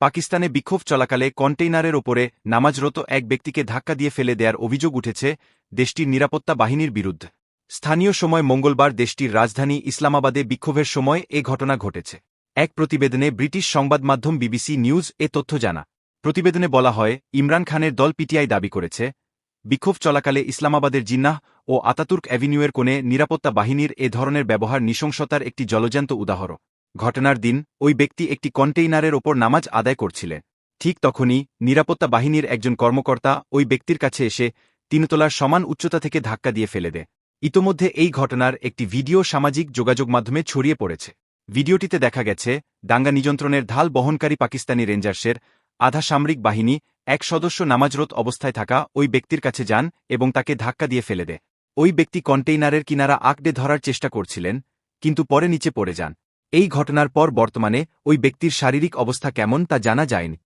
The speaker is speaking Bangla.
পাকিস্তানে বিক্ষোভ চলাকালে কন্টেইনারের ওপরে নামাজরত এক ব্যক্তিকে ধাক্কা দিয়ে ফেলে দেওয়ার অভিযোগ উঠেছে দেশটির নিরাপত্তা বাহিনীর বিরুদ্ধে। স্থানীয় সময় মঙ্গলবার দেশটির রাজধানী ইসলামাবাদে বিক্ষোভের সময় এ ঘটনা ঘটেছে। এক প্রতিবেদনে ব্রিটিশ সংবাদ মাধ্যম বিবিসি নিউজ এ তথ্য জানা, প্রতিবেদনে বলা হয়, ইমরান খানের দল পিটিআই দাবি করেছে, বিক্ষোভ চলাকালে ইসলামাবাদের জিন্নাহ ও আতাতুর্ক অ্যাভিনিউয়ের কোণে নিরাপত্তা বাহিনীর এ ধরনের ব্যবহার নৃশংসতার একটি জলজান্ত উদাহরণ। ঘটনার দিন, ওই ব্যক্তি একটি কন্টেইনারের ওপর নামাজ আদায় করছিলেন ঠিক তখনই নিরাপত্তা বাহিনীর একজন কর্মকর্তা ওই ব্যক্তির কাছে এসে তিনতলার সমান উচ্চতা থেকে ধাক্কা দিয়ে ফেলে দেয় ইতোমধ্যে এই ঘটনার একটি ভিডিও সামাজিক যোগাযোগ মাধ্যমে ছড়িয়ে পড়েছে। ভিডিওটিতে দেখা গেছে, দাঙ্গা নিযন্ত্রণের ঢাল বহনকারী পাকিস্তানি রেঞ্জার্সের আধা সামরিক বাহিনী, এক সদস্য নামাজরত অবস্থায় থাকা ওই ব্যক্তির কাছে যান এবং তাকে ধাক্কা দিয়ে ফেলে দেয় ওই ব্যক্তি কন্টেইনারের কিনারা আঁকড়ে ধরার চেষ্টা করছিলেন, কিন্তু পরে নিচে পড়ে যান। এই ঘটনার পর বর্তমানে ওই ব্যক্তির শারীরিক অবস্থা কেমন তা জানা যায়নি।